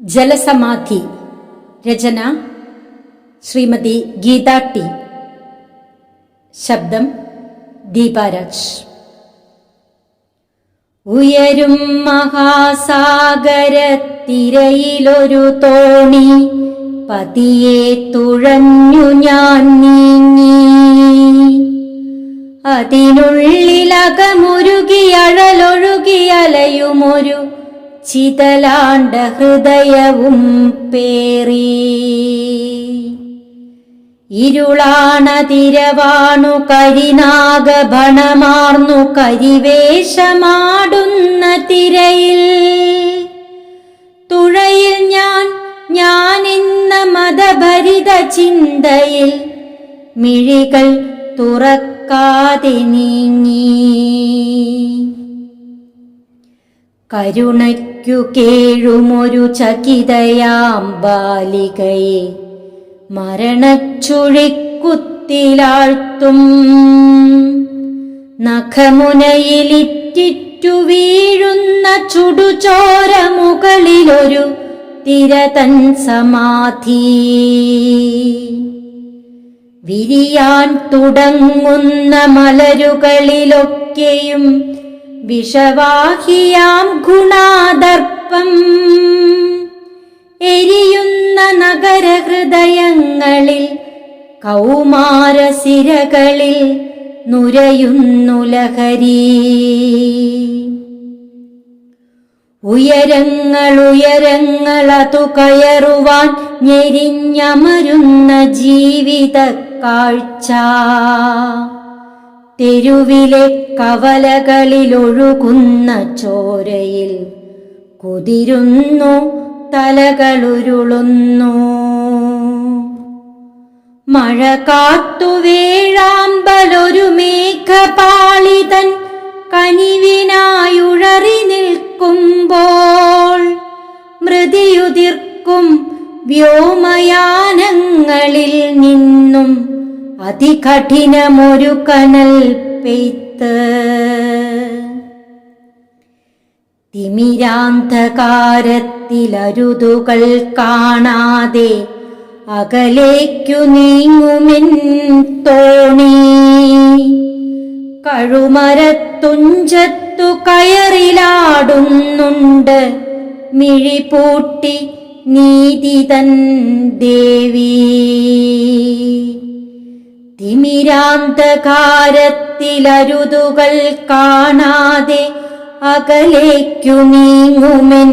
ജലസമാധി. രചന ശ്രീമതി ഗീത ടി. ശബ്ദം ദീപാരാജ്. ഉയരും മഹാസാഗരത്തിരയിലൊരു തോണി പതിയെ തുഴഞ്ഞു ഞാൻ നീങ്ങി. അതിനുള്ളിലകമുരുകി അഴലൊഴുകി അലയുമൊരു ചിതലാണ്ട ഹൃദയവും പേറി. ഇരുളാണതിരവാണു കരിനാഗഭണമാർന്നു കരിവേഷമാടുന്ന തിരയിൽ. തുഴയിൽ ഞാൻ ഞാനെന്ന മതഭരിത ചിന്തയിൽ മിഴികൾ തുറക്കാതെ നീങ്ങി. കരുണയ്ക്കു കേഴുമൊരു ചകിതയാം ബാലികയെ. മരണച്ചുഴിക്കുത്തിലാഴ്ത്തും. നഖമുനയിലിറ്റിറ്റു വീഴുന്ന ചുടുചോര മുകളിലൊരു തിരതൻ സമാധി. വിരിയാൻ തുടങ്ങുന്ന മലരുകളിലൊക്കെയും വിഷവാഹിയാം ഗുണാദർപ്പം. എരിയുന്ന നഗരഹൃദയങ്ങളിൽ കൗമാരസിരകളിൽ നുരയുന്നു ലഹരി. ഉയരങ്ങൾ ഉയരങ്ങളതു കയറുവാൻ ഞെരിഞ്ഞമരുന്ന ജീവിത കാഴ്ച. തെരുവിലെ കവലകളിലൊഴുകുന്ന ചോരയിൽ കുതിരുന്നു തലകളുരുളുന്നു. മഴ കാത്തു വേഴാമ്പലൊരു മേഘപാളിതൻ കനിവിനായുഴറി നിൽക്കുമ്പോൾ മൃതിയുതിർക്കും വ്യോമയാനങ്ങളിൽ നിന്നും അതികഠിനമൊരു കനൽ പെയ്ത്ത് തിമിരാന്ധകാരത്തിലരുതുകൾ കാണാതെ അകലേക്കു നീങ്ങുമെൻ തോണി. കഴുമരത്തുഞ്ചത്തു കയറിലാടുന്നുണ്ട് മിഴിപൂട്ടി നീതി തൻ ദേവി. തിമിരാന്തകാരത്തിലരുതുകൾ കാണാതെ അകലേക്കു നീങ്ങുമെൻ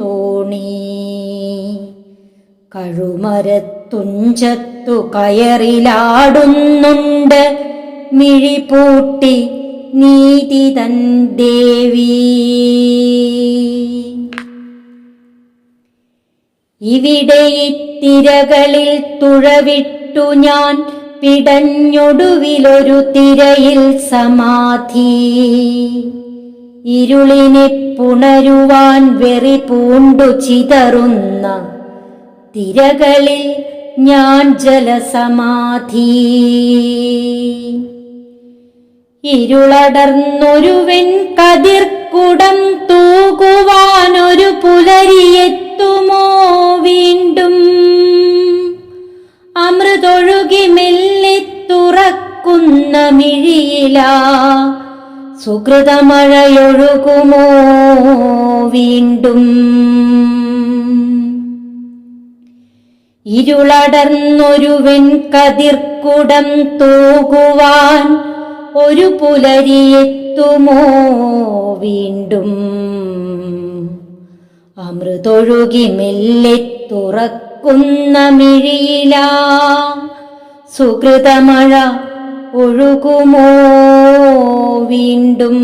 തോണി. കഴുമരത്തുഞ്ചത്തു കയറിലാടുന്നുണ്ട് മിഴിപൂട്ടി നീതി തൻ ദേവി. ഇവിടെ ഇത്തിരകളിൽ തുഴവിട്ടു ഞാൻ പിടഞ്ഞൊടുവിലൊരു തിരയിൽ സമാധി. ഇരുളിനെ പുണരുവാൻ വെറി പൂണ്ടു ചിതറുന്ന തിരകളിൽ ഞാൻ ജലസമാധി. ഇരുളടർന്നൊരുവൻ കതിർക്കുടം തൂകുവാനൊരു തുറക്കുന്ന മിഴിയില വീണ്ടും? ഇരുളടർന്നൊരു വെൺകതിർക്കുടം തൂകുവാൻ ഒരു പുലരിയെത്തുമോ വീണ്ടും? അമൃതൊഴുകി മെല്ലെ തുറക്കുന്ന മിഴിയില. സുഹൃതമഴ ഒഴുകുമോ വീണ്ടും?